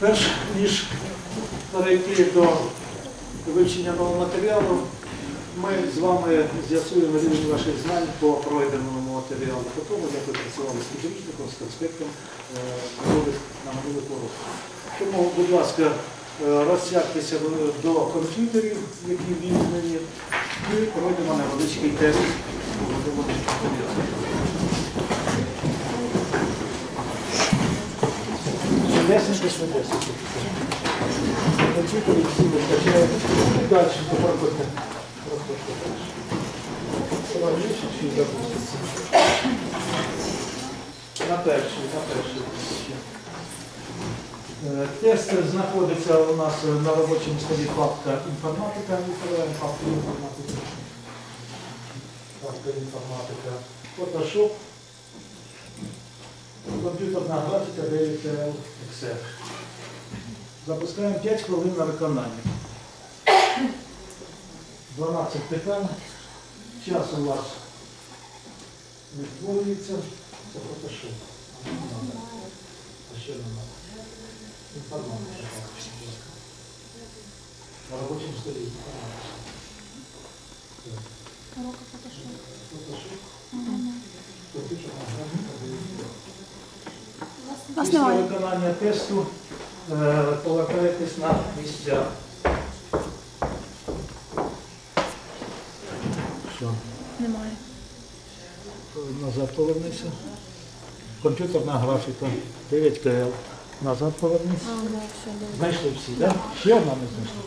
Перш ніж перейти до вивчення нового матеріалу, ми з вами з'ясуємо рівень ваших знань по пройденому матеріалу, по тому, як ви працювали з підручником, з конспектом е, на минулих уроках. Тому, будь ласка, е, розсядьтеся до- комп'ютерів, які візьмені, і пройдемо невеличкий тест. Невеличкий матеріал. Швидесенько, швидесенько. Комп'ютери всі вистачає. І далі проходьте. Проходьте далі. Справніше чи запуститься. На перший, на перший. Е, Тест знаходиться у нас на робочому столі папка інформатика. Відкриваємо папку інформатика. Папка інформатика. Фотошоп. Комп'ютерна графіка 9TL Excel. Запускаємо 5 хвилин на виконання. 12 питань. Час у вас відтворюється. Це просто що? А ще немає. Інформація. На робочому столі інформація. фотошок. Фотошок. Фотошоп. Комп'ютерна графіка 9TL. Після виконання тесту е, повертаєтесь на місця. Що? Немає. Назад повернися. Комп'ютерна графіка 9 КЛ. Назад повернися. Все. Знайшли всі, так? Ще одна не знайшли.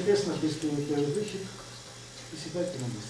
Ви без тест, и сідайте на місце.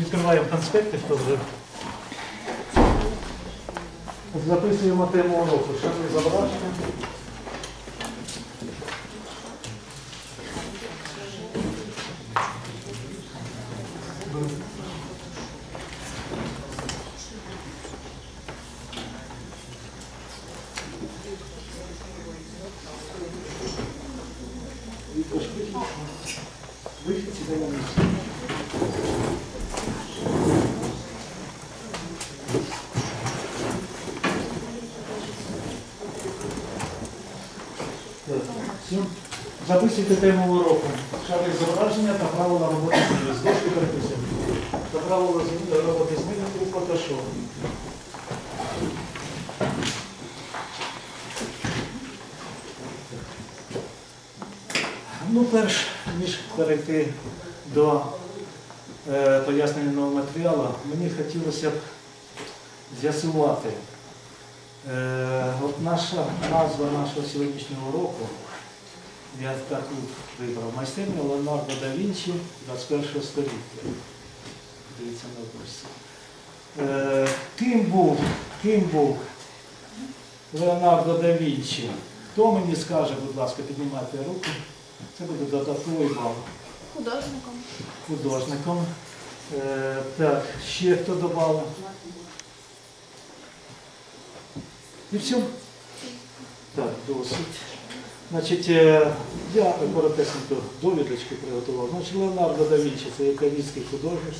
Відкриваємо конспекти, хто вже. Записуємо тему уроку. Ще не забрачення. Сюди на місце. Записуйте тему уроку. Шари зображення та правила роботи з. З дошки переписуємо. Та правила роботи з ними у Photoshop. Перш ніж перейти до е, поясненого матеріалу, мені хотілося б з'ясувати. Е, от наша назва нашого сьогоднішнього уроку, я таку вибрав, майстерня Леонардо да Вінчі 21 століття. Дивіться на образці. Е, ким був, ким був Леонардо да Вінчі? Хто мені скаже, будь ласка, піднімайте руку. Це буде додатковий бал. Художником. Художником. Е, так, ще хто додав? І все. Так, досить. Значить, е, я коротесенько довідочки приготував. Значить, Леонардо да Вінчі це італійський художник,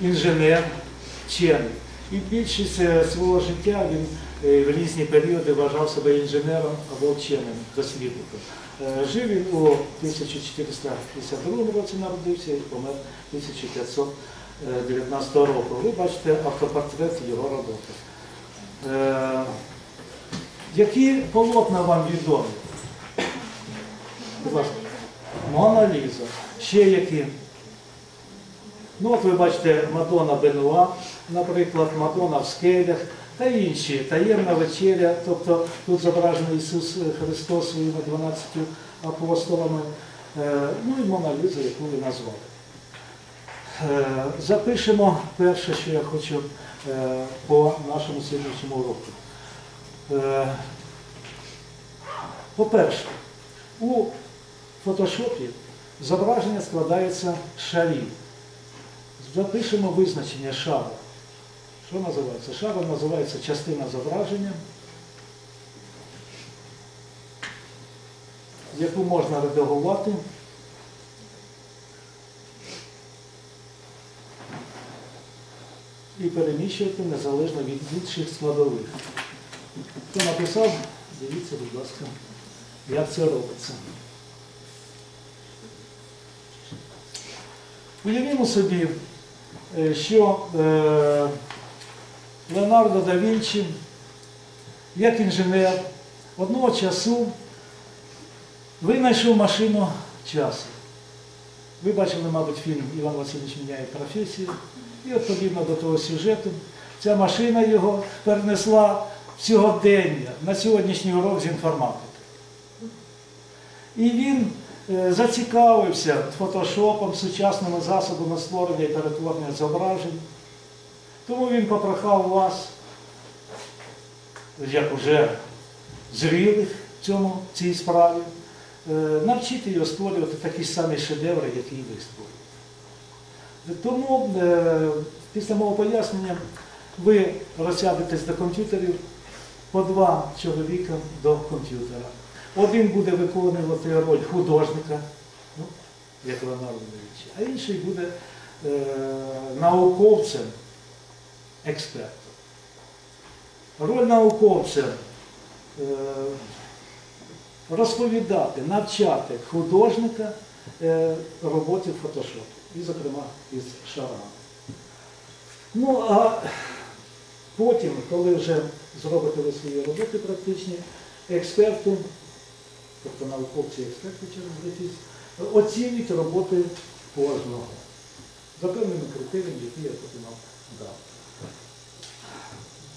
інженер, вчений. І більшість е, свого життя він в різні періоди вважав себе інженером або вченим дослідником. Е, Жив він у 1452 році народився і помер 1519 року. Ви бачите автопортрет його роботи. Е, Які полотна вам відомі? Будь ласка. Мона Ліза. Ще які? Ну, от ви бачите Мадонна Бенуа, наприклад, Мадонна в скелях та інші. Таємна вечеря, тобто тут зображений Ісус Христос своїми 12 апостолами. Е, Ну і Моналіза, яку ви назвали. Е, Запишемо перше, що я хочу е, по нашому сьогоднішньому уроку. По-перше, у фотошопі зображення складається з шарів. Запишемо визначення шару. Що називається? Шаром називається частина зображення, яку можна редагувати. І переміщувати незалежно від інших складових. Хто написав, дивіться, будь ласка, як це робиться. Уявімо собі, е, що е, Леонардо да Вінчі, як інженер, одного часу винайшов машину часу. Ви бачили, мабуть, фільм Іван Васильович міняє професію. І от подібно до того сюжету, ця машина його перенесла в сьогодення на сьогоднішній урок з інформатики. І він е, зацікавився фотошопом, сучасними засобами створення і перетворення зображень. Тому він попрохав вас, як уже зрілих в цьому в цій справі, е, навчити його створювати такі самі шедеври, які ви створюєте. Тому е, після мого пояснення ви розсядетесь до комп'ютерів по два чоловіка до комп'ютера. Один буде виконувати роль художника, ну, як Леонардо да а інший буде е, науковцем, експертом. Роль науковця е, розповідати, навчати художника е, роботі в фотошопі, і, зокрема, із шарами. Ну, а потім, коли вже зробите ви свої роботи практичні, експерти, тобто науковці експерти через графіст, оцінюють роботи кожного за певними критеріями, які я потім вам дав.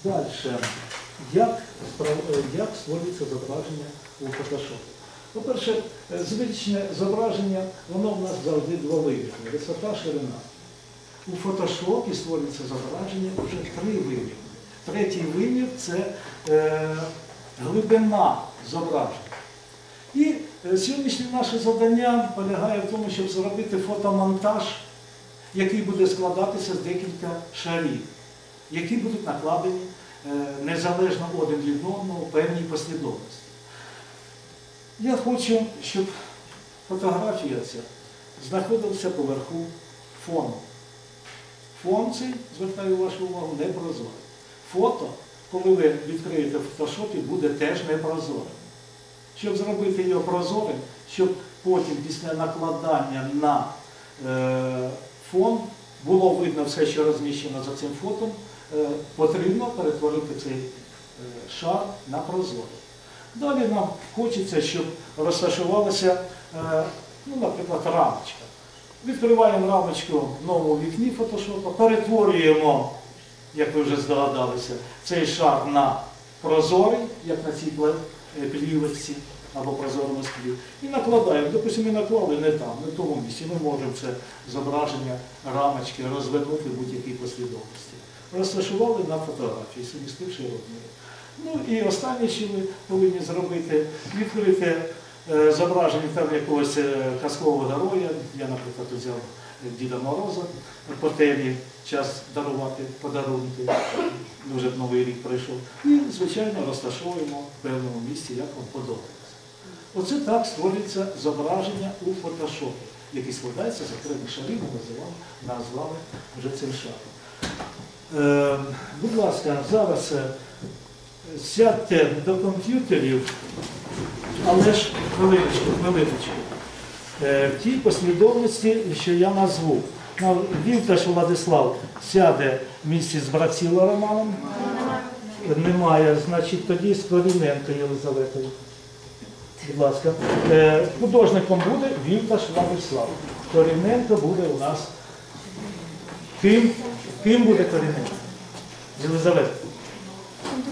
Далі. Як, як створюється зображення у фотошопі? По-перше, е, звичне зображення, воно в нас завжди двовимірне, висота, ширина. у фотошопі створюється зображення вже три виміри. Третій вимір це е, глибина зображення. І е, сьогоднішнє наше завдання полягає в тому, щоб зробити фотомонтаж, який буде складатися з декілька шарів, які будуть накладені незалежно один від одного певній послідовності. Я хочу, щоб фотографія ця знаходилася поверху фону. Фон цей, звертаю вашу увагу, не прозорий. Фото, коли ви відкриєте в фотошопі, буде теж непрозорим. Щоб зробити його прозорим, щоб потім після накладання на е, фон було видно все, що розміщено за цим фотом, е, потрібно перетворити цей е, шар на прозорий. Далі нам хочеться, щоб розташувалася, е, ну, наприклад, рамочка. Відкриваємо рамочку в новому вікні фотошопа, перетворюємо, як ви вже здогадалися, цей шар на прозорий, як на цій е, плівочці або прозорому склі. І накладаємо. Допустимо, ми наклали не там, не в тому місці. Ми можемо це зображення рамочки розвернути в будь-якій послідовності. Розташували на фотографії, сумістивши розміри. Ну і останнє, що ви повинні зробити, відкрити е, зображення там якогось е, казкового героя. Я, наприклад, взяв Діда Мороза по темі час дарувати подарунки. Дуже новий рік прийшов. І, звичайно, розташовуємо в певному місці, як вам подобається. Оце так створюється зображення у фотошопі, який складається з окремих шарів, ми назвали вже цим шаром. Е, будь ласка, зараз е, сядьте до комп'ютерів, але ж хвилиночку, хвилиночку. Е, В тій послідовності, що я назву. Ну, Вівташ Владислав сяде в місці з Братціла Романом. Немає, значить, тоді з Коріненко Єлизаветою. Будь ласка. Е, Художником буде Вівташ Владислав. Коріненко буде у нас. Ким, ким буде Коріненко? Єлизавета.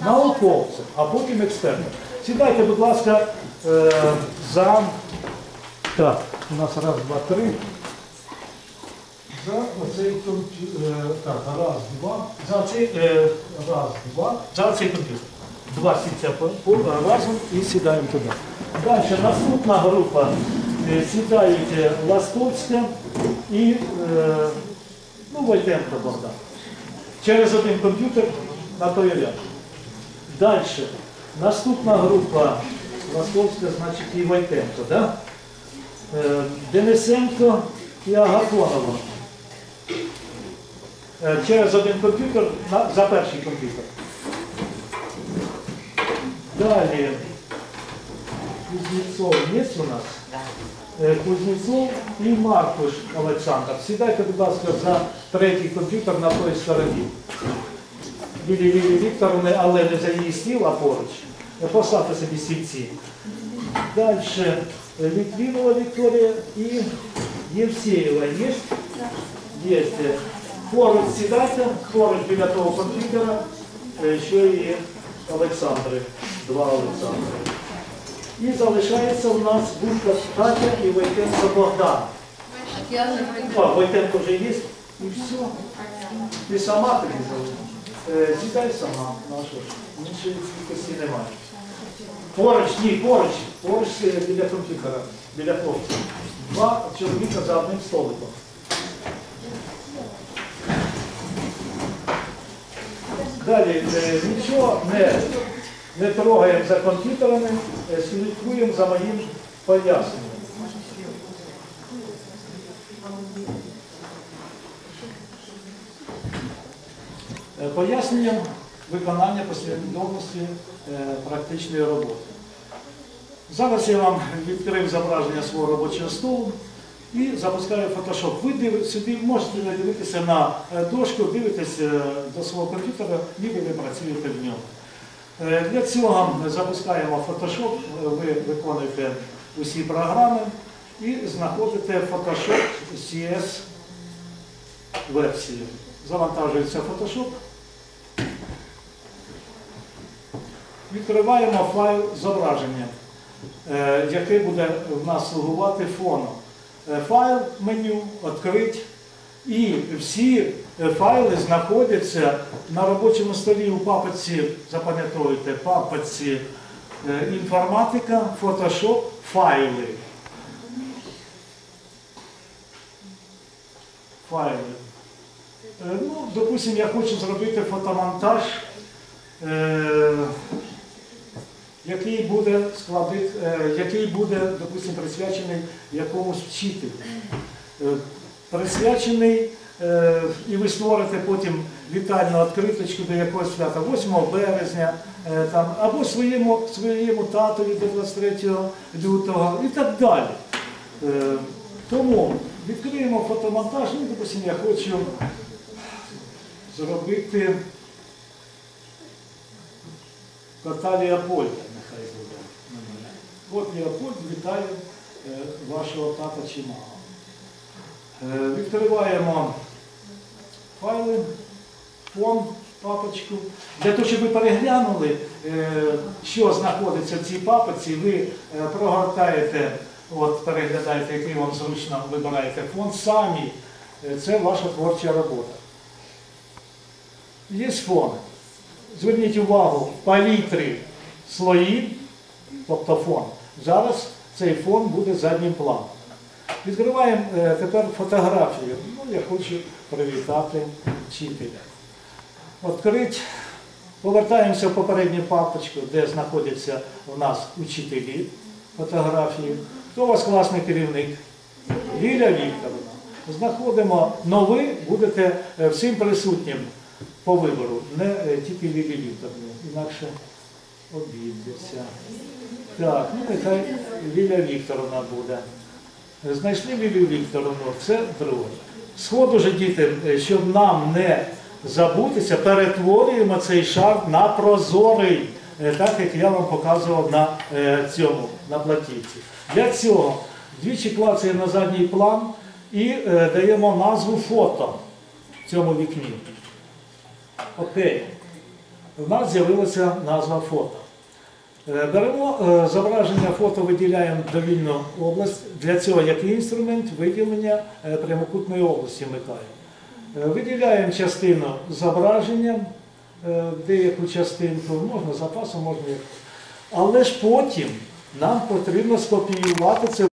Науковцем, а потім експертом. Сідайте, будь ласка, е, за. Так, у нас раз, два, три. За оцей комп'ютер. Так, раз, два. За цей е, раз, два. За цей комп'ютер. Два по- по- разом і сідаємо туди. Далі наступна група. Е, Сідають е, Ластовська і е, ну, Войтенко Богдан. Через один комп'ютер на той ряд. Далі. Наступна група Ластовська, значить, і Войтенко. Да? Е, Денисенко і Агапонова. Е, Через один комп'ютер за перший комп'ютер. Далі. Кузнєцов є у нас? Е, Кузнєцов і Маркуш Олександр. Сідайте, будь ласка, за третій комп'ютер на той стороні. Білі Лілі Вікторовни, але не за її стіл, а поруч. Е, Поставте собі стільці. Далі Літвінова Вікторія і Євсеєва є? Є. Поруч сідайте, поруч біля того комп'ютера, е, що і Олександри, два Олександри. І залишається у нас Бушка Катя і Войтенко Богдан. А, Войтенко вже є? І все. Ти сама тобі залишиш. Е, Сідай сама, наша ж. Іншої кількості немає. Поруч, ні, поруч, поруч е, біля комп'ютера, біля хлопця. Два чоловіка за одним столиком. Далі, е, нічого не, не трогаємо за комп'ютерами, е, слідкуємо за моїм поясненням. Е, Поясненням виконання послідовності е, практичної роботи. Зараз я вам відкрив зображення свого робочого столу і запускаю Photoshop. Ви див- собі можете не дивитися на дошку, дивитесь до свого комп'ютера, ніби ви працюєте в ньому. Е, Для цього запускаємо Photoshop, ви виконуєте усі програми і знаходите Photoshop CS версію. Завантажується Photoshop. Відкриваємо файл зображення, е, яке буде в нас слугувати фоном. Е, Файл, меню, відкрити, І всі файли знаходяться на робочому столі у папці, запам'ятовуйте, папці е, інформатика, фотошоп, файли. Файли. Е, Ну, допустимо, я хочу зробити фотомонтаж, е, який буде склади, е, який буде, допустимо, присвячений якомусь вчителю. Е, Присвячений, е, і ви створите потім вітальну відкриточку до якогось свята, 8 березня, е, там, або своєму, своєму татові до 23 лютого і так далі. Е, Тому відкриємо фотомонтаж, ну, допустимо, я хочу зробити кота Леопольда, нехай буде. Кот Леопольд вітає е, вашого тата чи маму. Е, Відкриваємо файли, фон, папочку. Для того, щоб ви переглянули, е, що знаходиться в цій папці, ви е, прогортаєте, от переглядаєте, який вам зручно вибираєте фон самі. Е, Це ваша творча робота. Є фон. Зверніть увагу, в палітрі слої, тобто фон. Зараз цей фон буде заднім планом. Відкриваємо е, тепер фотографію. Ну, я хочу привітати вчителя. Відкрить. Повертаємося в попередню папочку, де знаходяться у нас учителі фотографії. Хто у вас класний керівник? Ліля Вікторовна. Знаходимо новий, будете е, всім присутнім по вибору, не е, тільки Лілі Вікторовні, інакше обідеться. Так, ну нехай Ліля Вікторовна буде. Знайшли Лілію Вікторовну, це друге. Сходу же, діти, е, щоб нам не забутися, перетворюємо цей шар на прозорий, е, так як я вам показував на е, цьому, на платівці. Для цього двічі клацаємо на задній план і даємо назву фото в цьому вікні. Окей. У нас з'явилася назва фото. Е, Беремо е, зображення фото, виділяємо довільну область. Для цього який інструмент виділення е, прямокутної області вмикаємо. Е, Виділяємо частину зображення, деяку частинку, можна запасом, можна. Але ж потім нам потрібно скопіювати це.